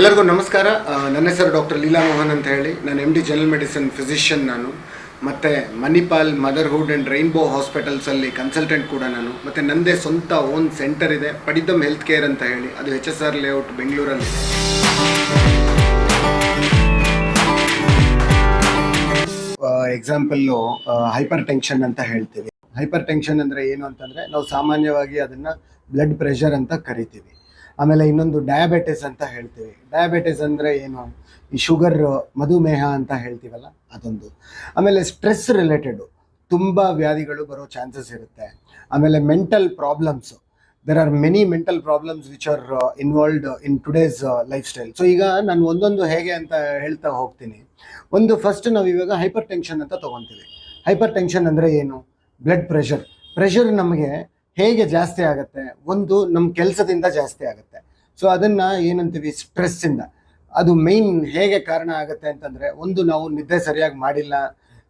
ಎಲ್ಲರಿಗೂ ನಮಸ್ಕಾರ. ನನ್ನ ಹೆಸರು ಡಾಕ್ಟರ್ ಲೀಲಾ ಮೋಹನ್ ಅಂತ ಹೇಳಿ. ನಾನು M D general medicine physician ನಾನು. ಮತ್ತು ಮಣಿಪಾಲ್ ಮದರ್ಹುಡ್ ಆ್ಯಂಡ್ ರೈನ್ಬೋ ಹಾಸ್ಪಿಟಲ್ಸಲ್ಲಿ ಕನ್ಸಲ್ಟೆಂಟ್ ಕೂಡ ನಾನು. ಮತ್ತು ನನ್ನದೇ ಸ್ವಂತ ಓನ್ ಸೆಂಟರ್ ಇದೆ ಪಡಿದಮ್ ಹೆಲ್ತ್ ಕೇರ್ ಅಂತ ಹೇಳಿ. ಅದು ಎಚ್ ಎಸ್ ಆರ್ ಲೇಔಟ್ ಬೆಂಗಳೂರಲ್ಲಿ. ಎಕ್ಸಾಂಪಲ್ಲು ಹೈಪರ್ ಟೆನ್ಷನ್ ಅಂತ ಹೇಳ್ತೀವಿ. ಹೈಪರ್ ಟೆನ್ಷನ್ ಅಂದರೆ ಏನು ಅಂತಂದರೆ ನಾವು ಸಾಮಾನ್ಯವಾಗಿ ಅದನ್ನು ಬ್ಲಡ್ ಪ್ರೆಷರ್ ಅಂತ ಕರಿತೀವಿ. ಆಮೇಲೆ ಇನ್ನೊಂದು ಡಯಾಬಿಟಿಸ್ ಅಂತ ಹೇಳ್ತೀವಿ. ಡಯಾಬಿಟಿಸ್ ಅಂದರೆ ಏನು? ಈ ಶುಗರ್ ಮಧುಮೇಹ ಅಂತ ಹೇಳ್ತೀವಲ್ಲ, ಅದೊಂದು. ಆಮೇಲೆ ಸ್ಟ್ರೆಸ್ ರಿಲೇಟೆಡು ತುಂಬ ವ್ಯಾಧಿಗಳು ಬರೋ ಚಾನ್ಸಸ್ ಇರುತ್ತೆ. ಆಮೇಲೆ mental problems there are many mental problems which are involved in today's lifestyle so ಈಗ ನಾನು ಒಂದೊಂದು ಹೇಗೆ ಅಂತ ಹೇಳ್ತಾ ಹೋಗ್ತೀನಿ. ಒಂದು ಫಸ್ಟ್ ನಾವು ಇವಾಗ ಹೈಪರ್ ಟೆನ್ಷನ್ ಅಂತ ತೊಗೊತೀವಿ. ಹೈಪರ್ ಟೆನ್ಷನ್ ಅಂದರೆ ಏನು? ಬ್ಲಡ್ ಪ್ರೆಷರ್ ಪ್ರೆಷರ್ ನಮಗೆ ಹೇಗೆ ಜಾಸ್ತಿ ಆಗುತ್ತೆ? ಒಂದು ನಮ್ಮ ಕೆಲಸದಿಂದ ಜಾಸ್ತಿ ಆಗುತ್ತೆ. ಸೊ ಅದನ್ನು ಏನಂತೀವಿ? ಸ್ಟ್ರೆಸ್ಸಿಂದ ಅದು ಮೇಯ್ನ್ ಹೇಗೆ ಕಾರಣ ಆಗುತ್ತೆ ಅಂತಂದರೆ, ಒಂದು ನಾವು ನಿದ್ದೆ ಸರಿಯಾಗಿ ಮಾಡಿಲ್ಲ,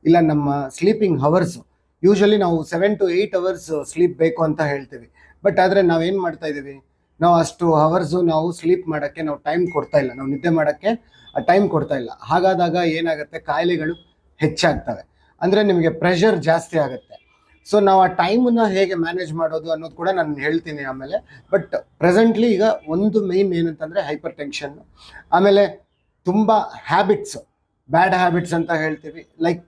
ಇಲ್ಲ ನಮ್ಮ ಸ್ಲೀಪಿಂಗ್ ಹವರ್ಸು ಯೂಶಲಿ ನಾವು seven to eight hours sleep ಬೇಕು ಅಂತ ಹೇಳ್ತೀವಿ. ಬಟ್ ಆದರೆ ನಾವೇನು ಮಾಡ್ತಾ ಇದ್ದೀವಿ ನಾವು ಅಷ್ಟು ಅವರ್ಸು ನಾವು ಸ್ಲೀಪ್ ಮಾಡೋಕ್ಕೆ ನಾವು ಟೈಮ್ ಕೊಡ್ತಾ ಇಲ್ಲ. ನಾವು ನಿದ್ದೆ ಮಾಡೋಕ್ಕೆ ಟೈಮ್ ಕೊಡ್ತಾ ಇಲ್ಲ. ಹಾಗಾದಾಗ ಏನಾಗುತ್ತೆ? ಕಾಯಿಲೆಗಳು ಹೆಚ್ಚಾಗ್ತವೆ. ಅಂದರೆ ನಿಮಗೆ ಪ್ರೆಷರ್ ಜಾಸ್ತಿ ಆಗುತ್ತೆ. ಸೊ ನಾವು ಆ ಟೈಮನ್ನ ಹೇಗೆ ಮ್ಯಾನೇಜ್ ಮಾಡೋದು ಅನ್ನೋದು ಕೂಡ ನಾನು ಹೇಳ್ತೀನಿ ಆಮೇಲೆ. ಬಟ್ ಪ್ರೆಸೆಂಟ್ಲಿ ಈಗ ಒಂದು ಮೇಯ್ನ್ ಏನಂತಂದರೆ ಹೈಪರ್ ಟೆನ್ಷನ್ ಆಮೇಲೆ ತುಂಬ ಹ್ಯಾಬಿಟ್ಸ್ ಬ್ಯಾಡ್ ಹ್ಯಾಬಿಟ್ಸ್ ಅಂತ ಹೇಳ್ತೀವಿ. Like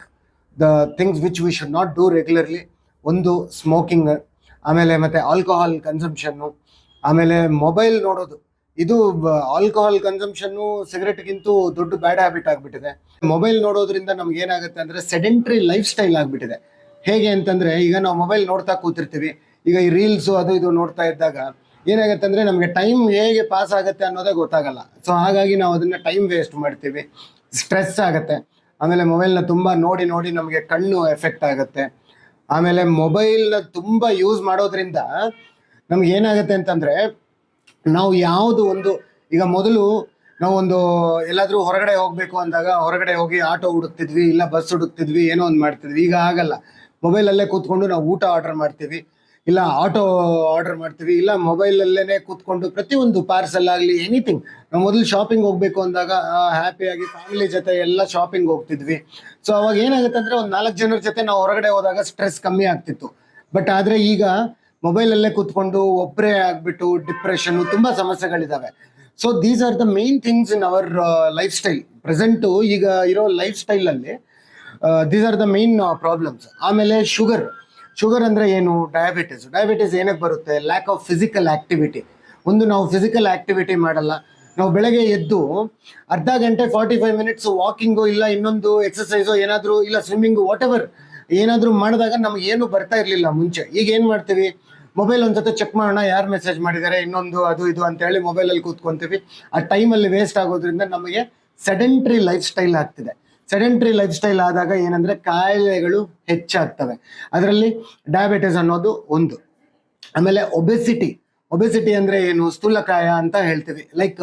the things which we should not do regularly ಒಂದು ಸ್ಮೋಕಿಂಗ್ ಆಮೇಲೆ ಮತ್ತೆ ಆಲ್ಕೋಹಾಲ್ ಕನ್ಸಂಪ್ಷನ್ನು ಆಮೇಲೆ ಮೊಬೈಲ್ ನೋಡೋದು. ಇದು ಆಲ್ಕೋಹಾಲ್ ಕನ್ಸಂಪ್ಷನ್ನು ಸಿಗರೆಟ್ಗಿಂತೂ ದೊಡ್ಡ ಬ್ಯಾಡ್ ಹ್ಯಾಬಿಟ್ ಆಗಿಬಿಟ್ಟಿದೆ. ಮೊಬೈಲ್ ನೋಡೋದ್ರಿಂದ ನಮ್ಗೆ ಏನಾಗುತ್ತೆ ಅಂದರೆ ಸೆಡೆಂಟ್ರಿ ಲೈಫ್ ಸ್ಟೈಲ್ ಆಗಿಬಿಟ್ಟಿದೆ. ಹೇಗೆ ಅಂತಂದರೆ, ಈಗ ನಾವು ಮೊಬೈಲ್ ನೋಡ್ತಾ ಕೂತಿರ್ತೀವಿ. ಈಗ ಈ ರೀಲ್ಸು ಅದು ಇದು ನೋಡ್ತಾ ಇದ್ದಾಗ ಏನಾಗುತ್ತೆ ಅಂದರೆ ನಮಗೆ ಟೈಮ್ ಹೇಗೆ ಪಾಸ್ ಆಗುತ್ತೆ ಅನ್ನೋದೇ ಗೊತ್ತಾಗಲ್ಲ. ಸೊ ಹಾಗಾಗಿ ನಾವು ಅದನ್ನು ಟೈಮ್ ವೇಸ್ಟ್ ಮಾಡ್ತೀವಿ. ಸ್ಟ್ರೆಸ್ ಆಗುತ್ತೆ. ಆಮೇಲೆ ಮೊಬೈಲ್ನ ತುಂಬ ನೋಡಿ ನೋಡಿ ನಮಗೆ ಕಣ್ಣು ಎಫೆಕ್ಟ್ ಆಗುತ್ತೆ. ಆಮೇಲೆ ಮೊಬೈಲ್ನ ತುಂಬ ಯೂಸ್ ಮಾಡೋದ್ರಿಂದ ನಮ್ಗೆ ಏನಾಗುತ್ತೆ ಅಂತಂದರೆ, ನಾವು ಯಾವುದು ಒಂದು, ಈಗ ಮೊದಲು ನಾವು ಒಂದು ಎಲ್ಲಾದರೂ ಹೊರಗಡೆ ಹೋಗಬೇಕು ಅಂದಾಗ ಹೊರಗಡೆ ಹೋಗಿ ಆಟೋ ಹುಡುಕ್ತಿದ್ವಿ, ಇಲ್ಲ ಬಸ್ ಹುಡುಕ್ತಿದ್ವಿ, ಏನೋ ಒಂದು ಮಾಡ್ತಿದ್ವಿ. ಈಗ ಆಗಲ್ಲ. ಮೊಬೈಲಲ್ಲೇ ಕೂತ್ಕೊಂಡು ನಾವು ಊಟ ಆರ್ಡರ್ ಮಾಡ್ತೀವಿ, ಇಲ್ಲ ಆಟೋ ಆರ್ಡರ್ ಮಾಡ್ತೀವಿ, ಇಲ್ಲ ಮೊಬೈಲಲ್ಲೇ ಕೂತ್ಕೊಂಡು ಪ್ರತಿಯೊಂದು ಪಾರ್ಸಲ್ ಆಗಲಿ ಎನಿಥಿಂಗ್ ನಾವು ಮೊದಲು ಶಾಪಿಂಗ್ ಹೋಗಬೇಕು ಅಂದಾಗ ಹ್ಯಾಪಿಯಾಗಿ ಫ್ಯಾಮಿಲಿ ಜೊತೆ ಎಲ್ಲ ಶಾಪಿಂಗ್ ಹೋಗ್ತಿದ್ವಿ. ಸೊ ಅವಾಗ ಏನಾಗುತ್ತೆ ಅಂದರೆ ಒಂದು ನಾಲ್ಕು ಜನರ ಜೊತೆ ನಾವು ಹೊರಗಡೆ ಹೋದಾಗ ಸ್ಟ್ರೆಸ್ ಕಮ್ಮಿ ಆಗ್ತಿತ್ತು. ಬಟ್ ಆದರೆ ಈಗ ಮೊಬೈಲಲ್ಲೇ ಕೂತ್ಕೊಂಡು ಒಬ್ಬರೇ ಆಗಿಬಿಟ್ಟು ಡಿಪ್ರೆಷನ್ನು ತುಂಬ ಸಮಸ್ಯೆಗಳಿದ್ದಾವೆ so these are the main things in our lifestyle present ಈಗ ಇರೋ ಲೈಫ್ ಸ್ಟೈಲಲ್ಲಿ these are the main problems ಆಮೇಲೆ ಶುಗರ್ ಶುಗರ್ ಅಂದರೆ ಏನು? ಡಯಾಬಿಟಿಸ್ ಡಯಾಬಿಟಿಸ್ ಏನಕ್ಕೆ ಬರುತ್ತೆ? ಲ್ಯಾಕ್ ಆಫ್ ಫಿಸಿಕಲ್ ಆ್ಯಕ್ಟಿವಿಟಿ ಒಂದು ನಾವು ಫಿಸಿಕಲ್ ಆ್ಯಕ್ಟಿವಿಟಿ ಮಾಡಲ್ಲ. ನಾವು ಬೆಳಗ್ಗೆ ಎದ್ದು ಅರ್ಧ ಗಂಟೆ ಫಾರ್ಟಿ ಫೈವ್ ಮಿನಿಟ್ಸ್ ವಾಕಿಂಗು ಇಲ್ಲ ಇನ್ನೊಂದು ಎಕ್ಸಸೈಸು ಏನಾದರೂ ಇಲ್ಲ ಸ್ವಿಮ್ಮಿಂಗು ವಾಟ್ ಎವರ್ ಏನಾದರೂ ಮಾಡಿದಾಗ ನಮ್ಗೆ ಏನು ಬರ್ತಾ ಇರಲಿಲ್ಲ ಮುಂಚೆ. ಈಗ ಏನು ಮಾಡ್ತೀವಿ? ಮೊಬೈಲ್ ಒಂದ್ಸತಿ ಚೆಕ್ ಮಾಡೋಣ. ಯಾರು ಮೆಸೇಜ್ ಮಾಡಿದ್ದಾರೆ? ಇನ್ನೊಂದು, ಅದು ಇದು ಅಂತೇಳಿ ಮೊಬೈಲಲ್ಲಿ ಕೂತ್ಕೊಂತೀವಿ. ಆ ಟೈಮಲ್ಲಿ ವೇಸ್ಟ್ ಆಗೋದ್ರಿಂದ ನಮಗೆ ಸೆಡೆಂಟ್ರಿ ಲೈಫ್ ಸ್ಟೈಲ್ ಆಗ್ತಿದೆ. ಸೆಡೆಂಟ್ರಿ ಲೈಫ್ ಸ್ಟೈಲ್ ಆದಾಗ ಏನಂದ್ರೆ ಕಾಯಿಲೆಗಳು ಹೆಚ್ಚಾಗ್ತವೆ. ಅದರಲ್ಲಿ ಡಯಾಬಿಟಿಸ್ ಅನ್ನೋದು ಒಂದು. ಆಮೇಲೆ ಒಬೆಸಿಟಿ ಒಬೆಸಿಟಿ ಅಂದ್ರೆ ಏನು? ಸ್ಥೂಲಕಾಯ ಅಂತ ಹೇಳ್ತೀವಿ. Like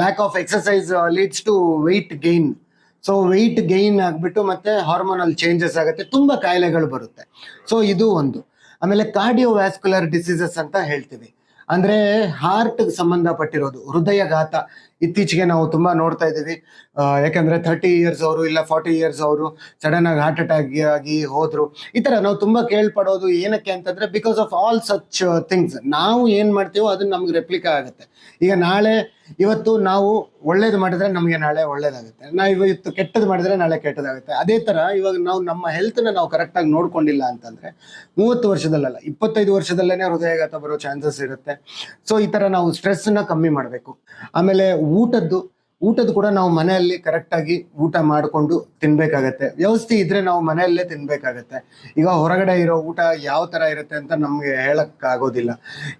lack of exercise leads to weight gain so weight gain ಆಗಿಬಿಟ್ಟು ಮತ್ತೆ ಹಾರ್ಮೋನಲ್ ಚೇಂಜಸ್ ಆಗುತ್ತೆ. ತುಂಬ ಕಾಯಿಲೆಗಳು ಬರುತ್ತೆ. ಸೊ ಇದು ಒಂದು. ಆಮೇಲೆ ಕಾರ್ಡಿಯೋವ್ಯಾಸ್ಕ್ಯುಲರ್ ಡಿಸೀಸಸ್ ಅಂತ ಹೇಳ್ತೀವಿ. ಅಂದ್ರೆ ಹಾರ್ಟ್ ಸಂಬಂಧಪಟ್ಟಿರೋದು, ಹೃದಯಘಾತ. ಇತ್ತೀಚೆಗೆ ನಾವು ತುಂಬಾ ನೋಡ್ತಾ ಇದ್ದೀವಿ. ಯಾಕಂದರೆ ಥರ್ಟಿ ಇಯರ್ಸ್ ಅವರು ಇಲ್ಲ ಫಾರ್ಟಿ ಇಯರ್ಸ್ ಅವರು ಸಡನ್ ಆಗಿ ಹಾರ್ಟ್ ಅಟ್ಯಾಕ್ ಆಗಿ ಹೋದ್ರು. ಈ ತರ ನಾವು ತುಂಬಾ ಕೇಳ್ಪಡೋದು ಏನಕ್ಕೆ ಅಂತಂದ್ರೆ because of all such things ನಾವು ಏನ್ ಮಾಡ್ತೀವೋ ಅದನ್ನ ನಮ್ಗೆ ರೆಪ್ಲಿಕಾ ಆಗುತ್ತೆ. ಈಗ ನಾಳೆ ಇವತ್ತು ನಾವು ಒಳ್ಳೇದು ಮಾಡಿದ್ರೆ ನಮಗೆ ನಾಳೆ ಒಳ್ಳೇದಾಗುತ್ತೆ. ನಾವು ಇವತ್ತು ಕೆಟ್ಟದ್ದು ಮಾಡಿದ್ರೆ ನಾಳೆ ಕೆಟ್ಟದಾಗುತ್ತೆ. ಅದೇ ತರ ಇವಾಗ ನಾವು ನಮ್ಮ ಹೆಲ್ತ್ನ ನಾವು ಕರೆಕ್ಟಾಗಿ ನೋಡ್ಕೊಂಡಿಲ್ಲ ಅಂತಂದ್ರೆ ಮೂವತ್ತು ವರ್ಷದಲ್ಲ ಇಪ್ಪತ್ತೈದು ವರ್ಷದಲ್ಲೇನೆ ಹೃದಯಾಘಾತ ಬರೋ ಚಾನ್ಸಸ್ ಇರುತ್ತೆ. ಸೊ ಈ ತರ ನಾವು ಸ್ಟ್ರೆಸ್ನ ಕಮ್ಮಿ ಮಾಡಬೇಕು. ಆಮೇಲೆ ಊಟದ್ದು ಊಟದ್ದು ಕೂಡ ನಾವು ಮನೆಯಲ್ಲಿ ಕರೆಕ್ಟಾಗಿ ಊಟ ಮಾಡಿಕೊಂಡು ತಿನ್ಬೇಕಾಗತ್ತೆ. ವ್ಯವಸ್ಥೆ ಇದ್ರೆ ನಾವು ಮನೆಯಲ್ಲೇ ತಿನ್ಬೇಕಾಗತ್ತೆ. ಈಗ ಹೊರಗಡೆ ಇರೋ ಊಟ ಯಾವ ತರ ಇರುತ್ತೆ ಅಂತ ನಮಗೆ ಹೇಳಕ್ ಆಗೋದಿಲ್ಲ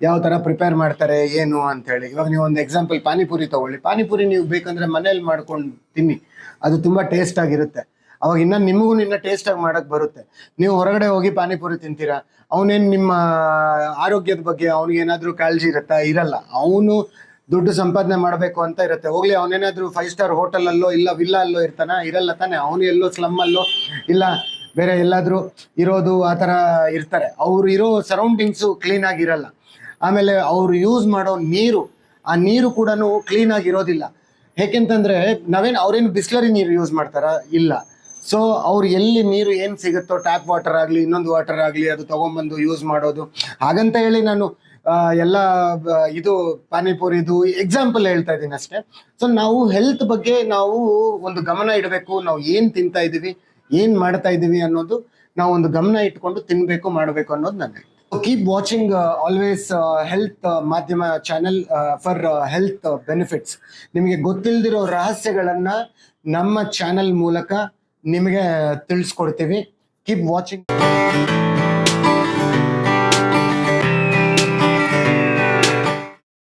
ಯಾವ ತರ ಪ್ರಿಪೇರ್ ಮಾಡ್ತಾರೆ, ಏನು ಅಂತ ಹೇಳಿ ಇವಾಗ ನೀವು ಒಂದು ಎಕ್ಸಾಂಪಲ್ ಪಾನಿಪುರಿ ತಗೊಳ್ಳಿ. ಪಾನಿಪುರಿ ನೀವು ಬೇಕಂದ್ರೆ ಮನೇಲಿ ಮಾಡ್ಕೊಂಡು ತಿನ್ನಿ. ಅದು ತುಂಬಾ ಟೇಸ್ಟ್ ಆಗಿರುತ್ತೆ. ಅವಾಗ ಇನ್ನ ನಿಮಗೂ ಇನ್ನ ಟೇಸ್ಟ್ ಆಗಿ ಮಾಡಕ್ ಬರುತ್ತೆ. ನೀವು ಹೊರಗಡೆ ಹೋಗಿ ಪಾನಿಪುರಿ ತಿಂತೀರಾ? ಅವನೇನ್ ನಿಮ್ಮ ಆರೋಗ್ಯದ ಬಗ್ಗೆ ಅವ್ನಿಗೆ ಏನಾದ್ರೂ ಕಾಳಜಿ ಇರುತ್ತಾ? ಇರಲ್ಲ. ಅವನು ದುಡ್ಡು ಸಂಪಾದನೆ ಮಾಡಬೇಕು ಅಂತ ಇರುತ್ತೆ. ಹೋಗ್ಲಿ, ಅವನೇನಾದ್ರೂ ಫೈವ್ ಸ್ಟಾರ್ ಹೋಟೆಲ್ ಅಲ್ಲೋ ಇಲ್ಲ ವಿಲ್ಲಾ ಅಲ್ಲೋ ಇರ್ತಾನ? ಇರಲ್ಲ ತಾನೆ. ಅವನು ಎಲ್ಲೋ ಸ್ಲಮ್ ಅಲ್ಲೋ ಇಲ್ಲ ಬೇರೆ ಎಲ್ಲಾದರೂ ಇರೋದು ಆ ಥರ ಇರ್ತಾರೆ. ಅವ್ರು ಇರೋ ಸರೌಂಡಿಂಗ್ಸು ಕ್ಲೀನ್ ಆಗಿರಲ್ಲ. ಆಮೇಲೆ ಅವರು ಯೂಸ್ ಮಾಡೋ ನೀರು, ಆ ನೀರು ಕೂಡ ಕ್ಲೀನ್ ಆಗಿರೋದಿಲ್ಲ. ಯಾಕೆಂತಂದ್ರೆ ನಾವೇನು, ಅವ್ರೇನು ಬಿಸ್ಲರಿ ನೀರು ಯೂಸ್ ಮಾಡ್ತಾರ? ಇಲ್ಲ. ಸೊ ಅವ್ರು ಎಲ್ಲಿ ನೀರು ಏನು ಸಿಗುತ್ತೋ ಟ್ಯಾಪ್ ವಾಟರ್ ಆಗಲಿ, ಇನ್ನೊಂದು ವಾಟರ್ ಆಗಲಿ ಅದು ತೊಗೊಂಬಂದು ಯೂಸ್ ಮಾಡೋದು. ಹಾಗಂತ ಹೇಳಿ ನಾನು ಎಲ್ಲ ಇದು ಪಾನಿಪುರಿದು ಎಕ್ಸಾಂಪಲ್ ಹೇಳ್ತಾ ಇದ್ದೀನಿ ಅಷ್ಟೇ. ಸೊ ನಾವು ಹೆಲ್ತ್ ಬಗ್ಗೆ ನಾವು ಒಂದು ಗಮನ ಇಡಬೇಕು, ನಾವು ಏನು ತಿಂತಾ ಇದ್ದೀವಿ ಏನು ಮಾಡ್ತಾ ಇದೀವಿ ಅನ್ನೋದು ನಾವು ಒಂದು ಗಮನ ಇಟ್ಕೊಂಡು ತಿನ್ಬೇಕು, ಮಾಡಬೇಕು ಅನ್ನೋದು ನನ್ನ ಕೀಪ್ ವಾಚಿಂಗ್ ಆಲ್ವೇಸ್ ಹೆಲ್ತ್ ಮಾಧ್ಯಮ ಚಾನೆಲ್ ಫಾರ್ ಹೆಲ್ತ್ ಬೆನಿಫಿಟ್ಸ್ ನಿಮಗೆ ಗೊತ್ತಿಲ್ದಿರೋ ರಹಸ್ಯಗಳನ್ನ ನಮ್ಮ ಚಾನೆಲ್ ಮೂಲಕ ನಿಮಗೆ ತಿಳಿಸ್ಕೊಡ್ತೀವಿ. Keep watching